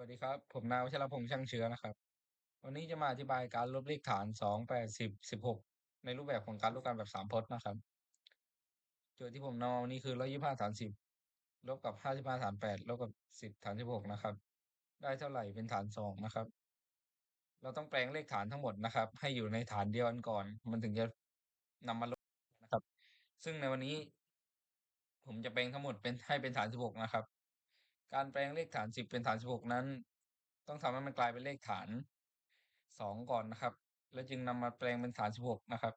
วัสดีครับ ผมนายวชรพงษ์ช่างเชื้อนะครับ วันนี้จะมาอธิบายการลบเลขฐานสองแปดสิบสิบหกในรูปแบบของการลบกันแบบสามพจน์นะครับ โจทย์ที่ผมนำมาวันนี้คือร้อยยี่ห้าฐานสิบลบกับห้าสิบห้าฐานแปดลบกับสิบฐานสิบหกนะครับ ได้เท่าไหร่เป็นฐานสองนะครับ เราต้องแปลงเลขฐานทั้งหมดนะครับ ให้อยู่ในฐานเดียวกันก่อน มันถึงจะนำมาลบนะครับ ซึ่งในวันนี้ ผมจะแปลงทั้งหมดเป็นให้เป็นฐานสิบหกนะครับ การแปลงเลขฐานสิบเป็นฐานสิบหกนั้น ต้องทำให้มันกลายเป็นเลขฐานสองก่อนนะครับ แล้วจึงนำมาแปลงเป็นฐานสิบหกนะครับ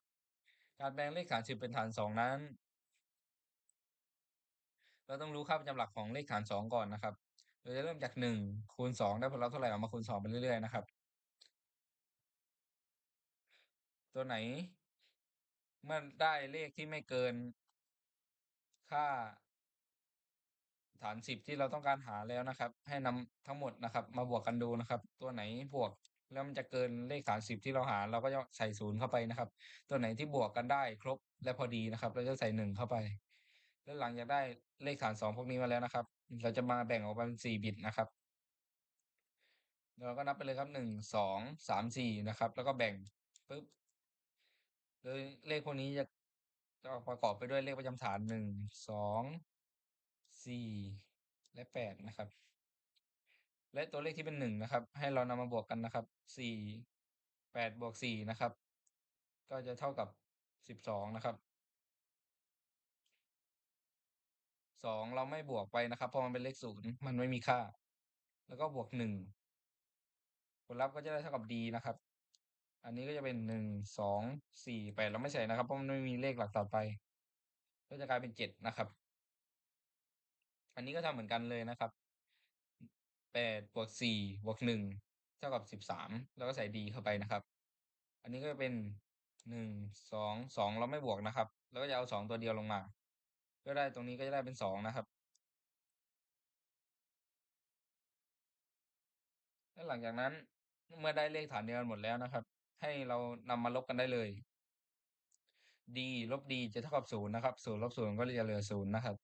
การแปลงเลขฐานสิบเป็นฐานสองนั้น เราต้องรู้ค่าประจำหลักของเลขฐานสองก่อนนะครับเราจะเริ่มจากหนึ่งคูณสองได้ผลลัพธ์เท่าไหร่เอามาคูณสองไปเรื่อยๆนะครับ ตัวไหน เมื่อได้เลขที่ไม่เกิน ค่า ฐานสิบที่เราต้องการหาแล้วนะครับ ให้นำทั้งหมดนะครับ มาบวกกันดูนะครับ ตัวไหนบวกแล้วมันจะเกินเลขฐานสิบที่เราหา เราก็จะใส่ศูนย์เข้าไปนะครับ ตัวไหนที่บวกกันได้ครบและพอดีนะครับ เราจะใส่หนึ่งเข้าไป แล้วหลังจากได้เลขฐานสองพวกนี้มาแล้วนะครับ เราจะมาแบ่งออกเป็นสี่บิตนะครับเราก็นับไปเลยครับหนึ่งสองสามสี่นะครับ แล้วก็แบ่งปุ๊บโดยเลขพวกนี้จะจะประกอบไปด้วยเลขประจำฐานหนึ่งสอง สี่และแปดนะครับ และตัวเลขที่เป็นหนึ่งนะครับ ให้เรานำมาบวกกันนะครับสี่แปดบวกสี่นะครับ ก็จะเท่ากับสิบสองนะครับสองเราไม่บวกไปนะครับเพราะมันเป็นเลขศูนย์มันไม่มีค่า แล้วก็บวกหนึ่งผลลัพธ์ก็จะได้เท่ากับ d นะครับ อันนี้ก็จะเป็นหนึ่งสองสี่แปดเราไม่ใส่นะครับเพราะมันไม่มีเลขหลักต่อไป ก็จะกลายเป็นเจ็ดนะครับ อันนี้ก็ทำเหมือนกันเลยนะครับแปดบวกสี่บวกหนึ่งเท่ากับสิบสามแล้วก็ใส่ d เข้าไปนะครับ อันนี้ก็จะเป็นหนึ่งสองสองเราไม่บวกนะครับ แล้วก็จะเอาสองตัวเดียวลงมา ก็ได้ตรงนี้ก็จะได้เป็นสองนะครับแล้วหลังจากนั้นเมื่อได้เลขฐานเดียวกันหมดแล้วนะครับ ให้เรานำมาลบกันได้เลย d ลบ d จะเท่ากับศูนย์นะครับศูนย์ลบศูนย์ก็จะเหลือศูนย์นะครับ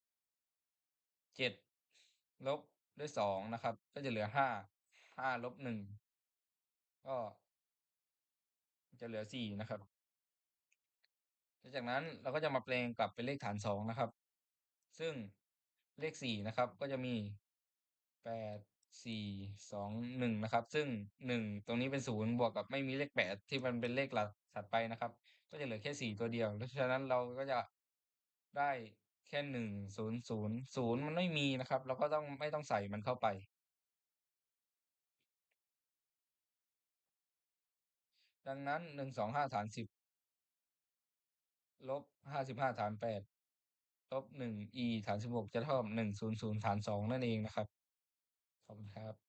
เจ็ดลบด้วยสองนะครับ ก็จะเหลือห้าห้าลบหนึ่งก็ จะเหลือสี่นะครับ จากนั้นเราก็จะมาแปลงกลับเป็นเลขฐานสองนะครับ ซึ่งเลขสี่นะครับ ก็จะมีแปดสี่สองหนึ่งนะครับ ซึ่งหนึ่งตรงนี้เป็นศูนย์บวกกับไม่มีเลขแปดที่มันเป็นเลขหลักถัดไปนะครับ ก็จะเหลือแค่สี่ตัวเดียว เพราะฉะนั้นเราก็จะได้ แค่หนึ่งศูนย์ศูนย์ศูนย์มันไม่มีนะครับ เราก็ต้องไม่ต้องใส่มันเข้าไป ดังนั้นหนึ่งสองห้าฐานสิบลบห้าสิบห้าฐานแปดลบหนึ่ง e ฐานสิบหกจะเท่ากับหนึ่งศูนย์ศูนย์ฐานสองนั่นเองนะครับ ขอบคุณครับ